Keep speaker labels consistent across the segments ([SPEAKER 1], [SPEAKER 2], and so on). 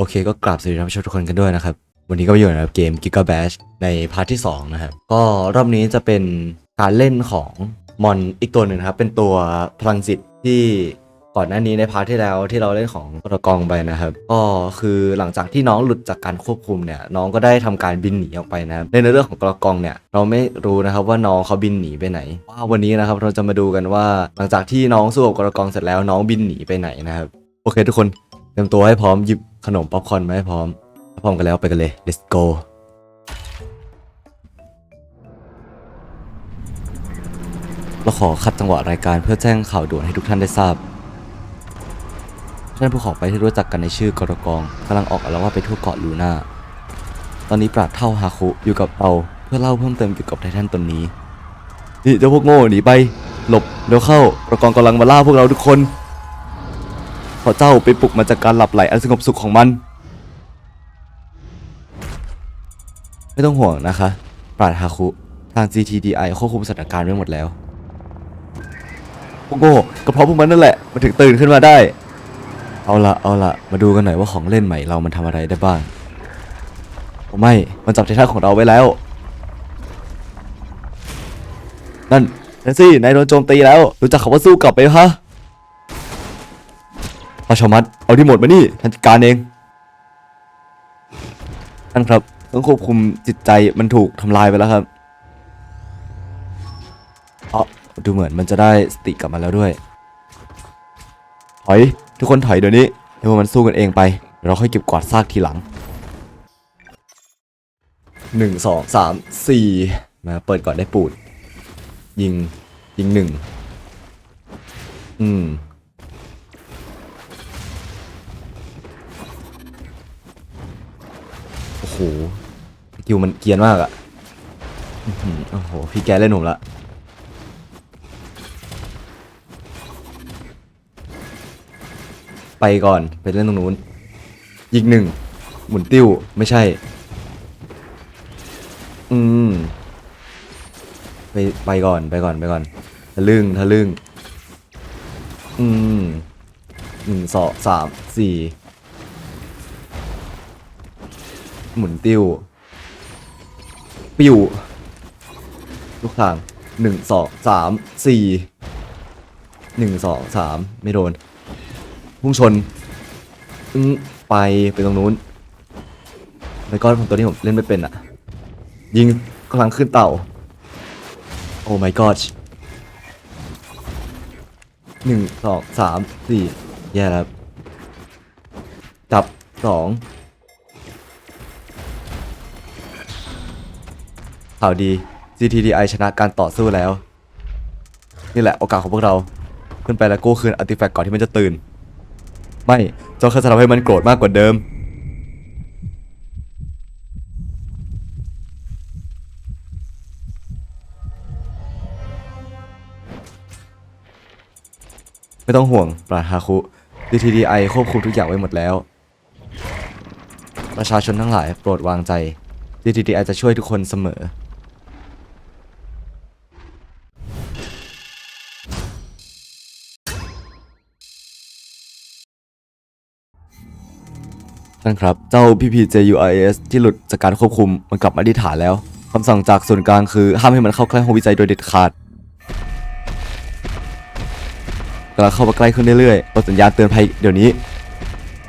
[SPEAKER 1] โอเคก็กราบสวัสดีท่านผู้ชมทุกคนกันด้วยนะครับ วันนี้ก็อยู่ในเกม Giga Bash ในพาร์ทที่ 2 นะครับ ก็รอบนี้จะเป็นการเล่นของมอนอีกตัวหนึ่งนะครับ เป็นตัวพลังจิตที่ก่อนหน้านี้ในพาร์ทที่แล้วที่เราเล่นของกระกองไปนะครับก็คือหลังจากที่น้องหลุดจากการควบคุมเนี่ยน้องก็ได้ทำการบินหนีออกไปนะครับในเรื่องของกระกองเนี่ยเราไม่รู้นะครับว่าน้องเขาบินหนีไปไหน ว่าวันนี้นะครับเราจะมาดูกันว่าหลังจากที่น้องสู้กับกระกองเสร็จแล้วน้องบินหนีไปไหนนะครับโอเค ทุกคนเตรียมตัวให้พร้อมหยิบ ขนมป๊อปคอร์นมาให้พร้อมถ้าพร้อมกันแล้วไปกันเลย let's go เราขอขัดจังหวะรายการเพื่อแจ้งข่าวด่วนให้ทุกท่านได้ทราบท่านผู้ขอไปที่รู้จักกันในชื่อกรกองกำลังออกอาละวาดไปทั่วเกาะลูน่า ตอนนี้ปราดเท่าฮาคุอยู่กับเราเพื่อเล่าเพิ่มเติมเกี่ยวกับไททันตนนี้นี่เจ้าพวกโง่หนีไป หลบเร็วเข้ากรกองกำลังมาล่าพวกเราทุกคน ขอเจ้าไปปลุกมันจากการหลับไหลอันสงบสุขของมัน ไม่ต้องห่วงนะคะ ปราดฮาคุ ทาง GTDI ควบคุมสถานการณ์ไว้หมดแล้วพวกโง่ก็เพราะพวกมันนั่นแหละ มันถึงตื่นขึ้นมาได้ เอาละเอาละมาดูกันหน่อยว่าของเล่นใหม่เรามันทำอะไรได้บ้างโอ้ไม่ มันจับไททันของเราไว้แล้ว นั่นแนนซี่นายโดนโจมตีแล้ว รู้จักคำว่าสู้กลับไหมฮะ ราชมัดเอาที่หมดมานี่ท่านจัดการเองท่านครับต้องควบคุมจิตใจมันถูกทำลายไปแล้วครับเอ๋อดูเหมือนมันจะได้สติกลับมาแล้วด้วย ถอย ทุกคนถอยเดี๋ยวนี้ให้พวมันสู้กันเองไป เราค่อยเก็บกวาดซากทีหลังหนึ่งสองสามสี่มาเปิดก่อนได้ปูด ยิง ยิงหนึ่งอืม โหสกิลมันเกียนมากอะโอ้โห พี่แกเล่นผมละไปก่อนไปเล่นตรงนู้นยิงหนึ่ง หมุนติ้ว ไม่ใช่ อืม ไปไปก่อนไปก่อนไปก่อนทะลึ่งทะลึ่ง อืมหนึ่งสองสามสี่ หมุนติวปิวลูกทางหนึ่งสองสามสี่หนึ่งสองสามไม่โดนพุ่งชนไปไปตรงนู้นแล้วก็ผมตัวนี้ผมเล่นไม่เป็นอะ ยิงกำลังขึ้นเต่า โอ้ my god หนึ่งสองสามสี่แย่แล้วจับสอง ข่าวดี GTDI ชนะการต่อสู้แล้ว นี่แหละโอกาสของพวกเรา ขึ้นไปแล้วกู้คืนอาร์ติแฟกต์ก่อนที่มันจะตื่น ไม่เจ้าแค่จะทำให้มันโกรธมากกว่าเดิม ไม่ต้องห่วงปราฮาคุ GTDI ควบคุมทุกอย่างไว้หมดแล้ว ประชาชนทั้งหลายโปรดวางใจ GTDI จะช่วยทุกคนเสมอานครับ เจ้า PPJUIS ที่หลุดจากการควบคุมมันกลับมาที่ฐานแล้วคำสั่งจากส่วนกลางคือห้ามให้มันเข้าใกล้ห้องวิจัยโดยเด็ดขาดกำลังเข้ามาใกล้ขึ้นเรื่อยๆกดสัญญาณเตือนภัยเดี๋ยวนี้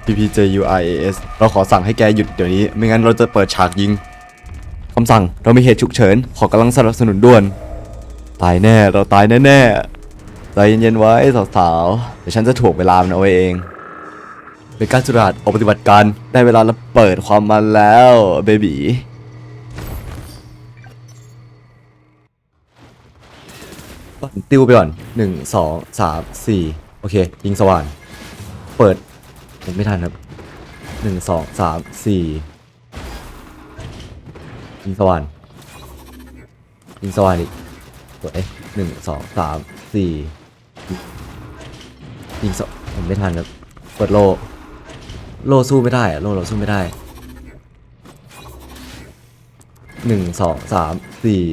[SPEAKER 1] PPJUIS เราขอสั่งให้แกหยุดเดี๋ยวนี้ ไม่งั้นเราจะเปิดฉากยิงคำสั่งเรามีเหตุฉุกเฉิน ขอกำลังสนับสนุนด่วน ตายแน่ เราตายแน่ๆใจเย็นๆไว้สาวๆเดี๋ยวฉันจะถ่วงเวลามันเอาไว้เอง เป็นการสุราษฎร์ออกปฏิบัติการได้เวลาแล้วเปิดความมันแล้วเบบีติวไปก่อนหนึ่งสองสามสี่โอเค ยิงสว่าน เปิดผมไม่ทันครับหนึ่งสองสามสี่ยิงสว่าน ยิงสว่านอีกสวยหนึ่งสองสามสี่ยิงสผมไม่ทันครับ เปิดโล โลสู้ไม่ได้โลเราสู้ไม่ได้หนึ่งสองสามสี่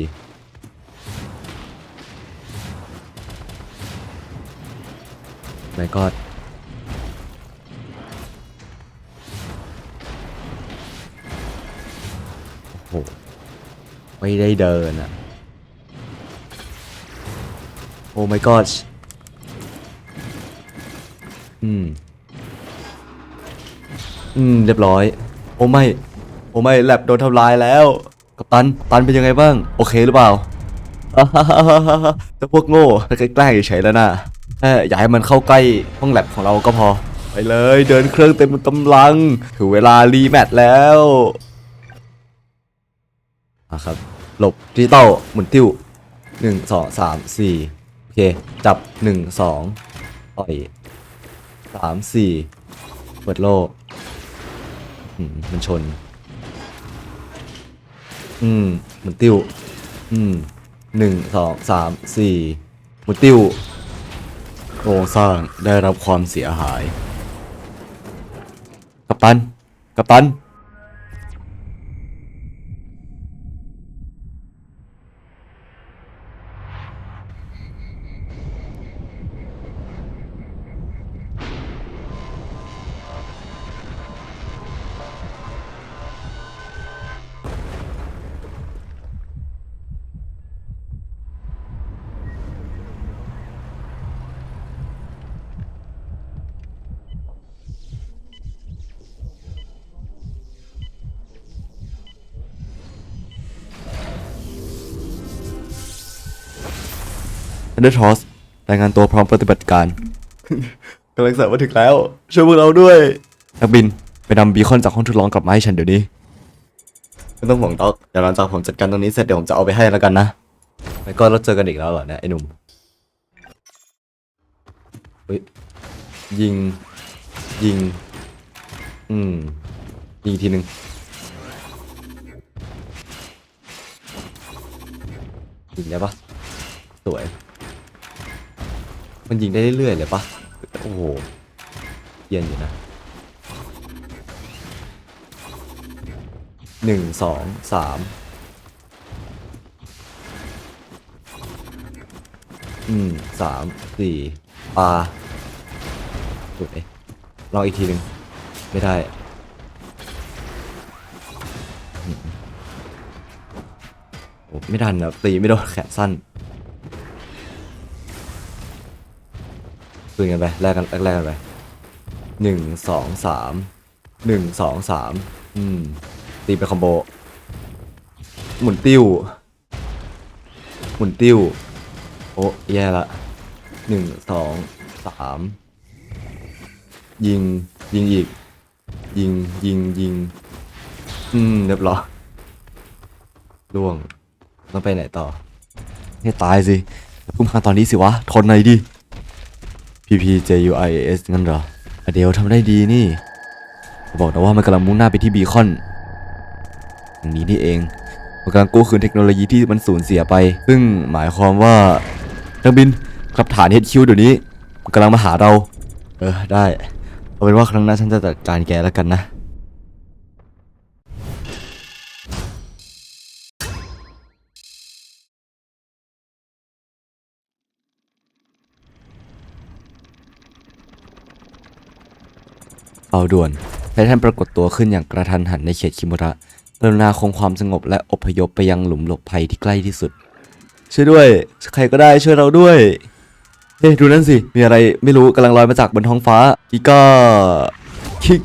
[SPEAKER 1] ไม่ก็โอ้โหไม่ได้เดินอะโอ้ไม่ god อืม อืม เรียบร้อย โอ้ไม่ โอ้ไม่แลบโดนทำลายแล้ว กัปตัน ตันเป็นยังไงบ้าง โอเคหรือเปล่าแต่พวกโง่แกล้งเฉยแล้วนะแค่อย่าให้มันเข้าใกล้ห้องแลบของเราก็พอ ไปเลยเดินเครื่องเต็มกำลัง ถึงเวลารีแมตช์แล้วอะครับ หลบดิจิตอลหมุนติ้วหนึ่งสองสามสี่โอเค จับหนึ่งสองต่อยสามสี่เปิดโลก มันชน อืมหมุนติ้ว อืมหนึ่งสองสามสี่หมุนติ้วโครงสร้างได้รับความเสียหาย กัปตัน กัปตัน อันเดอร์ทอสรายงานตัวพร้อมปฏิบัติการกำลังเสริมมาถึงแล้ว ช่วยพวกเราด้วยนักบินไปนำบีคอนจากห้องทดลองกลับมาให้ฉันเดี๋ยวนี้ไม่ต้องห่วงด็อกเดี๋ยวหลังจากผมจัดการตรงนี้เสร็จเดี๋ยวผมจะเอาไปให้แล้วกันนะแล้วก็เราเจอกันอีกแล้วเหรอเนี่ยไอ้หนุ่มเฮ้ยยิง ยิง อืมยิงอีกทีหนึ่งยิงได้ปะสวย มันยิงได้เรื่อยๆเลยปะโอ้โหเย็นอยู่นะหนึ่งสองสามอืมสามสี่ปลาสวยลองอีกทีหนึ่งไม่ได้โอ้ไม่ทันนะตีไม่โดนแขนสั้น คืนกันไปแลกกันแลกกันไปหนึ่งสองสามหนึ่งสองสามอืมตีเป็นคอมโบ หมุนติ้ว หมุนติ้ว โอ้แย่ละหนึ่งสองสามยิง ยิงอีก ยิงยิงยิง อืมเรียบร้อยล่วงต้องไปไหนต่อ ให้ตายสิพุ่งมาตอนนี้สิวะ ทนหน่อยดิ P P J U I S งั้นเหรออเดลทำได้ดีนี่บอกนะว่ามันกำลังมุ่งหน้าไปที่บีคอนอย่างนี้นี่เองมันกำลังกู้คืนเทคโนโลยีที่มันสูญเสียไป ซึ่งหมายความว่านักบินกลับฐานเฮดคิวเดี๋ยวนี้ มันกำลังมาหาเรา เออได้ เอาเป็นว่าครั้งหน้าฉันจะจัดการแกแล้วกันนะาด่วนไททันปรากฏตัวขึ้นอย่างกระทันหันในเขตคิมุระกรุณาคงความสงบและอพยพไปยังหลุมหลบภัยที่ใกล้ที่สุด ช่วยด้วย ใครก็ได้ช่วยเราด้วย เฮ้ดูนั่นสิ มีอะไรไม่รู้กำลังลอยมาจากบนท้องฟ้ากิก้าคิก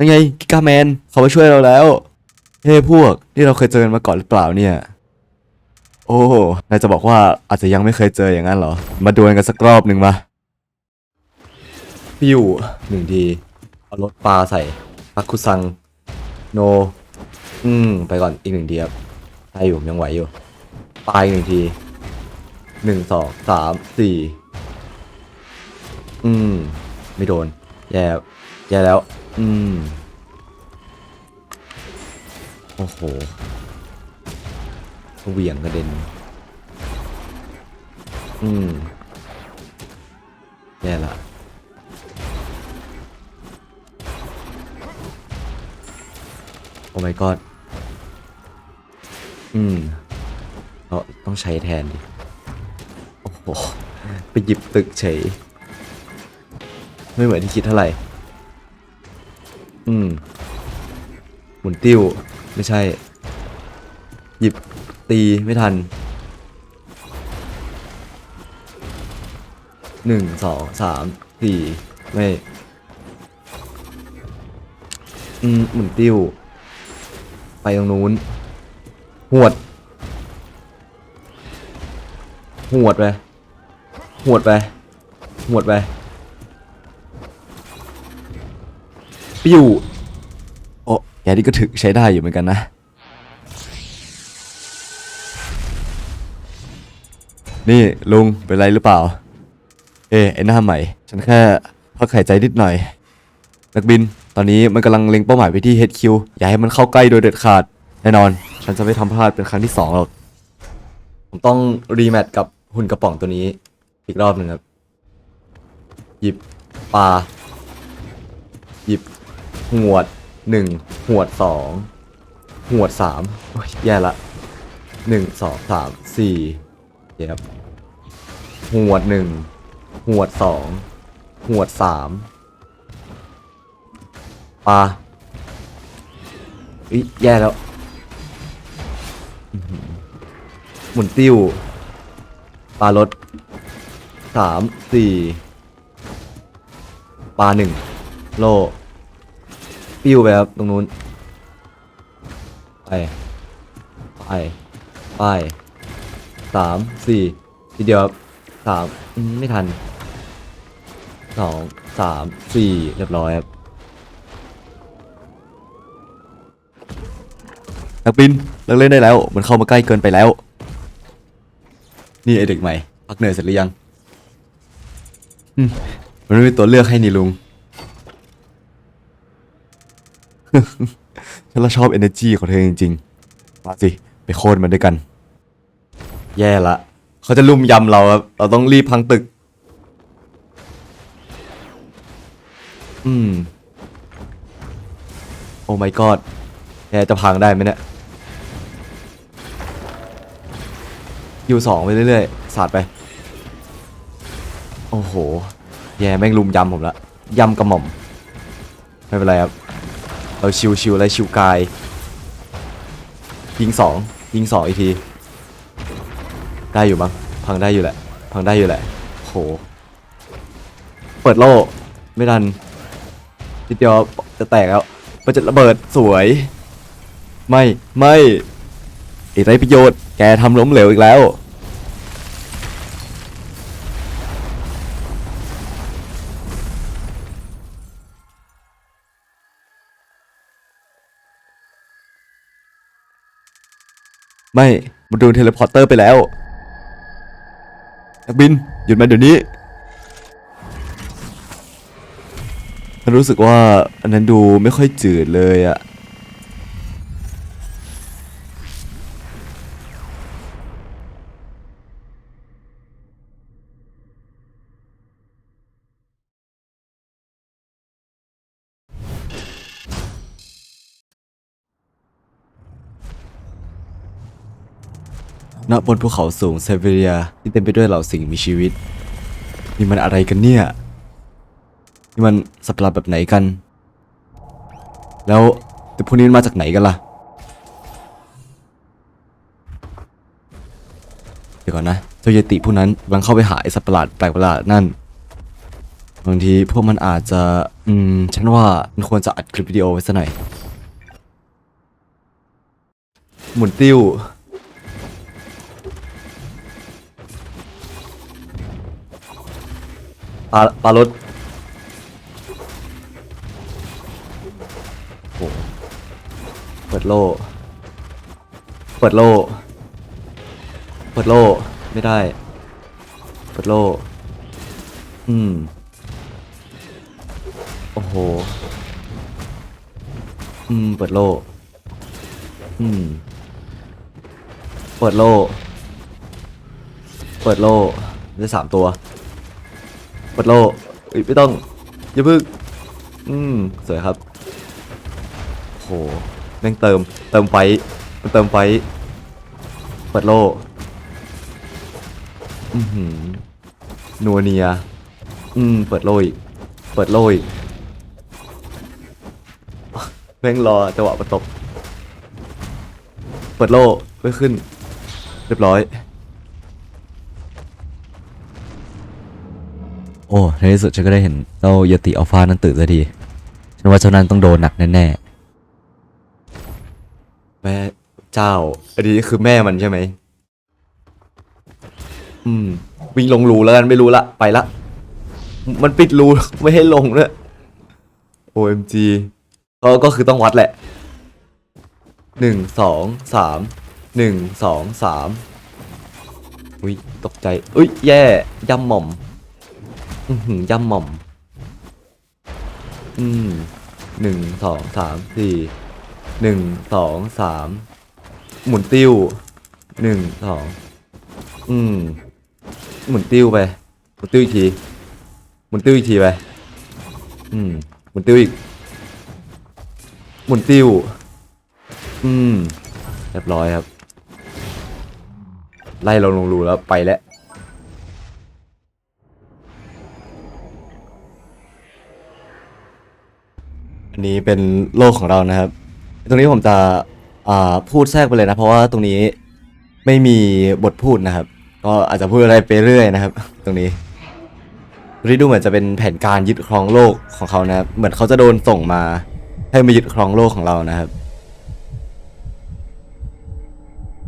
[SPEAKER 1] ยังไงกิก้าแมนเขามาช่วยเราแล้ว เฮ้พวก นี่เราเคยเจอกันมาก่อนหรือเปล่าเนี่ย โอ้นายจะบอกว่าอาจจะยังไม่เคยเจออย่างนั้นเหรอ มาดวลกันสักรอบหนึ่งมา ปิ้วหนึ่งทีเอารถปลาใส่พักคุซังโน อืม ไปก่อนอีกหนึ่งทีครับได้อยู่ยังไหวอยู่ปลาอีกหนึ่งทีหนึ่งสองสามสี่อืม ไม่โดน แย่แย่แล้ว อืม โอ้โหเหวี่ยงกระเด็น อืมแย่ละ my god อืมเราต้องใช้แทนดิ โอ้โห ไปหยิบตึกเฉย ไม่เหมือนที่คิดเท่าไหร่ อืม หมุนติ้ว ไม่ใช่ หยิบตีไม่ทันหนึ่งสองสามสี่ไม่ อืม หมุนติ้ว ไปตรงนู้น หวด หวดไป หวดไป หวดไป ปิ้ว โอ้แกนี่ก็ถึกใช้ได้อยู่เหมือนกันนะ นี่ลุงเป็นไรหรือเปล่า เอ้ไอหน้าใหม่ ฉันแค่พักหายใจนิดหน่อย นักบิน ตอนนี้มันกำลังเล็งเป้าหมายไปที่ HQ อย่าให้มันเข้าใกล้โดยเด็ดขาด แน่นอน ฉันจะไม่ทำพลาดเป็นครั้งที่สองหรอก ผมต้องรีแมทกับหุ่นกระป๋องตัวนี้ อีกรอบหนึ่งครับ หยิบปลา หยิบหวดหนึ่งหวดสองหวดสามโอ้ยแย่ละหนึ่งสองสามสี่เยครับหวดหนึ่งหวดสองหวดสาม ปลาอีแย่แล้วหมุนติ้วปลารถสามสี่ปลาหนึ่งโลปิ้วไปครับตรงนู้นไปไปไปสามสี่ทีเดียวครับสามไม่ทันสองสามสี่เรียบร้อยครับ นักบินเลิกเล่นได้แล้ว มันเข้ามาใกล้เกินไปแล้ว นี่ไอเด็กใหม่ พักเหนื่อยเสร็จหรือยังมมันไม่มีตัวเลือกให้นี่ลุงฉันละชอบ energy ของเธอจริงๆ มาสิ ไปโค่นมันด้วยกัน แย่ละ เขาจะลุมยำเราครับ เราต้องรีบพังตึก อืม โอ้ my god แกจะพังได้ไหมเนี่ยยูสองไปเรื่อยๆ สาดไป โอ้โห แย่แม่งลุมยำผมละยำกระหม่อม ไม่เป็นไรครับ เราชิวชิวๆและชิวกาย ยิงสองยิงสองอีกที ได้อยู่มั้ง พังได้อยู่แหละ พังได้อยู่แหละ โห เปิดโล่ไม่ดันทีเดียวจะแตกแล้วมันจะระเบิดสวย ไม่ไม่ไอ้ไรประโยชน์แกทำล้มเหลวอีกแล้ว ไม่มันโดนเทเลพอร์เตอร์ไปแล้วนักบิน หยุดมันเดี๋ยวนี้ฉันรู้สึกว่าอันนั้นดูไม่ค่อยจืดเลยอะ ณบนภูเขาสูงเซเวเรียที่เต็มไปด้วยเหล่าสิ่งมีชีวิต นี่มันอะไรกันเนี่ย นี่มันสัตว์ประหลาดแบบไหนกัน แล้วแต่พวกนี้มันมาจากไหนกันล่ะ เดี๋ยวก่อนนะ เจ้าเยติพวกนั้นกำลังเข้าไปหาไอสัตว์ประหลาดแปลกประหลาดนั่น บางทีพวกมันอาจจะ อืม ฉันว่ามันควรจะอัดคลิปวิดีโอไว้ซะหน่อย หมุนติ้ว ปลาปลารถโอ้โหเปิดโล่เปิดโล่เปิดโล่ไม่ได้ เปิดโล่อืม โอ้โห อืม เปิดโล่อืม เปิดโล่เปิดโล่ได้สามตัว เปิดโลอยไม่ต้อง อย่าพึ่งอืมสวยครับโหแม่งเติม เติมไฟเติมไฟเปิดโลอือหือนัวเนีย อืม เปิดโลอีกเปิดโลอีกแม่งรอจังหวะประตบ เปิดโลไม่ขึ้น เรียบร้อย โอ้ในที่สุดฉันก็ได้เห็นเจ้ายติอัลฟานั้นตื่นสักที ฉันว่าเจ้านั้นต้องโดนหนักแน่ๆ แม่เจ้า อันนี้คือแม่มันใช่ไหม อืม วิ่งลงรูแล้วกันไม่รู้ละ ไปละ มันปิดรูไม่ให้ลงด้วย OMG ก็ก็คือต้องวัดแหละหนึ่งสองสามหนึ่งสองสามอุ้ยตกใจอุ้ยแย่ย่ำหม่อม อือหือย่ำหม่อม อืมหนึ่งสองสามสี่หนึ่งสองสามหมุนติ้วหนึ่งสองอืมหมุนติ้วไปหมุนติ้วอีกทีหมุนติ้วอีกทีไปอืมหมุนติ้วอีกหมุนติ้วอืมเรียบร้อยครับ ไล่เราลงรูแล้วไปแล้ว อันนี้เป็นโลกของเรานะครับ ตรงนี้ผมจะอ่าพูดแทรกไปเลยนะ เพราะว่าตรงนี้ไม่มีบทพูดนะครับ ก็อาจจะพูดอะไรไปเรื่อยนะครับ ตรงนี้รีดูเหมือนจะเป็นแผนการยึดครองโลกของเขานะครับ เหมือนเขาจะโดนส่งมา ให้มายึดครองโลกของเรานะครับ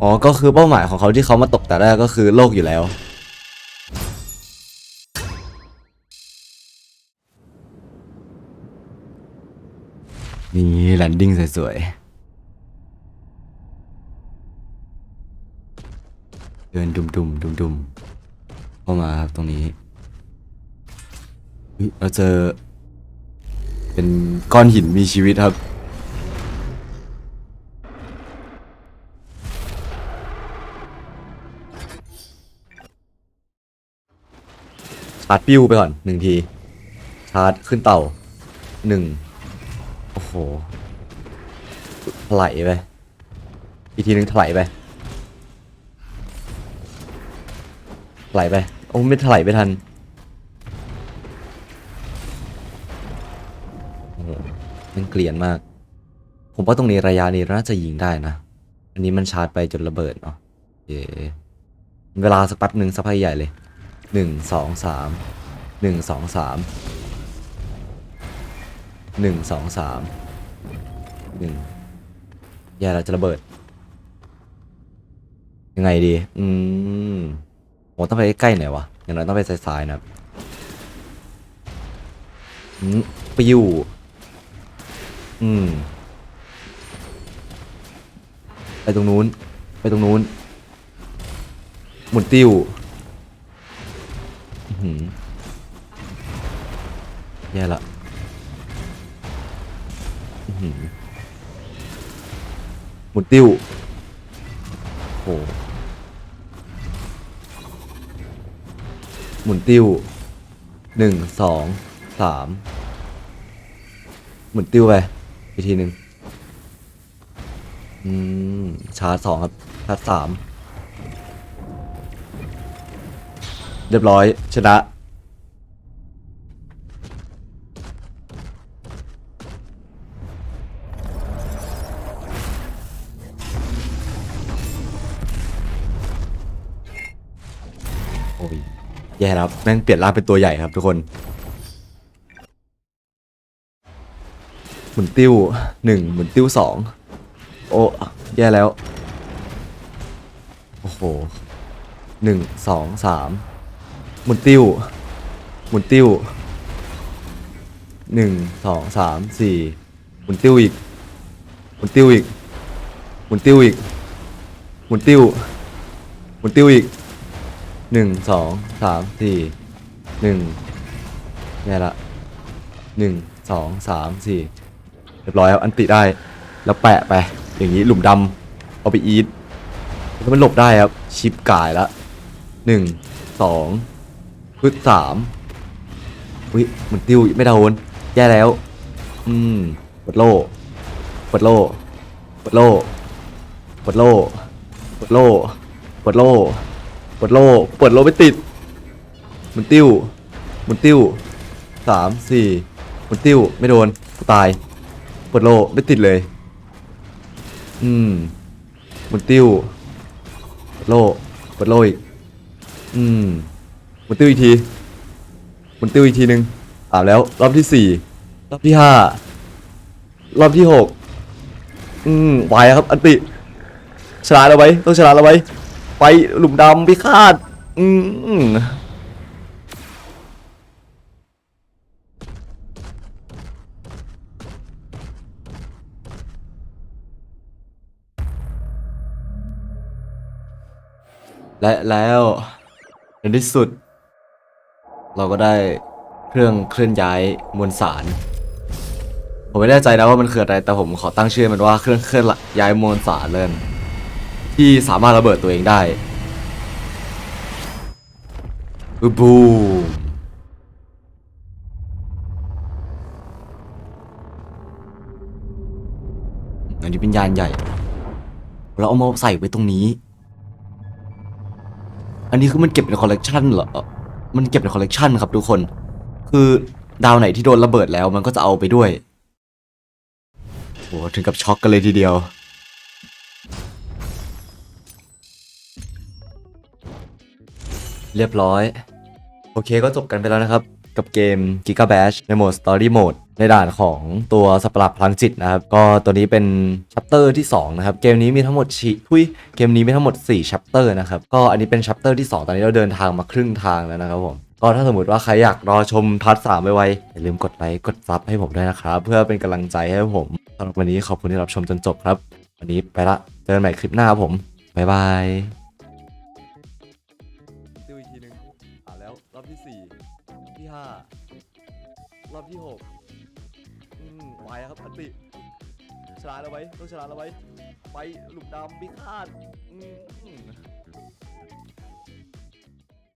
[SPEAKER 1] อ๋อก็คือเป้าหมายของเขาที่เขามาตกแต่แรกก็คือโลกอยู่แล้ว นี่แลนดิ้งสวยๆ เดินดุมดุมดุมดุมๆเข้ามาครับตรงนี้เฮ้ยเราเจอ เป็นก้อนหินมีชีวิตครับ ชาร์จปิ้วไปก่อนหนึ่งที ชาร์จขึ้นเต่าหนึ่ง โอ้โหถลายไป อีกทีนึงถลายไปถลายไป โอ้ไม่ถลายไปทันโอ้โหมันเกลียนมาก ผมว่าตรงนี้ระยะนี้น่าจะยิงได้นะ อันนี้มันชาร์จไปจนระเบิดเนาะเย้เวลาสักแป๊บหนึ่งสักพักใหญ่เลยหนึ่งสองสามหนึ่งสองสาม หนึ่งสองสามหนึ่งแย่เราจะระเบิด ยังไงดี อืมโหต้องไปใกล้ๆหน่อยวะ อย่างน้อยต้องไปซ้ายๆนะอืมปิ้วอืม ไปตรงนู้น ไปตรงนู้น หมุนติวอื้อหือแย่ละ หมุนติ้วโหหมุนติ้วหนึ่งสองสามหมุนติ้วไปอีกทีหนึ่งอืมชาร์จสองครับชาร์จสามเรียบร้อยชนะ แย่แล้วครับแม่งเปลี่ยนร่างเป็นตัวใหญ่ครับทุกคนหมุนติ้วหนึ่งหมุนติ้วสองโอ้แย่แล้ว โอ้โหหนึ่งสองสามหมุนติ้วหมุนติ้วหนึ่งสองสามสี่หมุนติ้วอีกหมุนติ้วอีกหมุนติ้วอีกหมุนติ้วหมุนติ้วอีก หนึ่งสองสามสี่หนึ่งแย่ยละหนึ่งสองสามสี่เรียบร้อยครับอันติได้ แล้วแปะไป อย่างนี้หลุมดำเอาไปอีทแล้วมันหลบได้ครับ ชิปกายละหนึ่งสองพึดสามอุ้ยมันติวไม่โดนแย่แล้ว อืมปดโล่ปดโล่ปดโล่ปดโล่ปดโล่ปดโล่ ปิดโลเปิดโลไม่ติดมุนติ้วมุนติ้วสามสี่มุนติ้วไม่โดนกูตาย เปิดโลไม่ติดเลย อืมมุนติ้วเปิดโลเปิดโลอีกอืมมุนติ้วอีกทีมุนติ้วอีกทีหนึ่งอ่าแล้ว รอบที่สี่รอบที่ห้ารอบที่หกอืมไหวครับ อันติชนะแล้วไว้ต้องชนะแล้วไว้ ไปหลุมดำพิฆาตอืมและแล้วในที่สุด เราก็ได้เครื่องเคลื่อนย้ายมวลสาร ผมไม่แน่ใจนะว่ามันคืออะไรแต่ผมขอตั้งชื่อมันว่าเครื่องเคลื่อนย้ายมวลสารเล่น ที่สามารถระเบิดตัวเองได้บูบูมอันนี้เป็นยานใหญ่ เราเอามาใส่ไว้ตรงนี้ อันนี้คือมันเก็บในคอลเลกชันเหรอ มันเก็บในคอลเลกชันครับทุกคน คือดาวไหนที่โดนระเบิดแล้วมันก็จะเอาไปด้วยโหถึงกับช็อกกันเลยทีเดียว เรียบร้อย โอเคก็จบกันไปแล้วนะครับกับเกม Giga Bash ในโหมด Story Mode ในด่านของตัวสัตว์ประหลาดพลังจิตนะครับ ก็ตัวนี้เป็นชัปเตอร์ที่ 2 นะครับ เกมนี้มีทั้งหมดชีทุยเกมนี้มีทั้งหมด4ชัปเตอร์นะครับ ก็อันนี้เป็นชัปเตอร์ที่ 2 ตอนนี้เราเดินทางมาครึ่งทางแล้วนะครับผม ก็ถ้าสมมติว่าใครอยากรอชมพาร์ทสามไวๆอย่าลืมกดไลค์กดซับให้ผมด้วยนะครับ เพื่อเป็นกำลังใจให้ผมสำหรับวันนี้ขอบคุณที่รับชมจนจบครับ วันนี้ไปละเจอกันใหม่คลิปหน้าครับผมบ๊ายบาย ดำพิฆาตอืม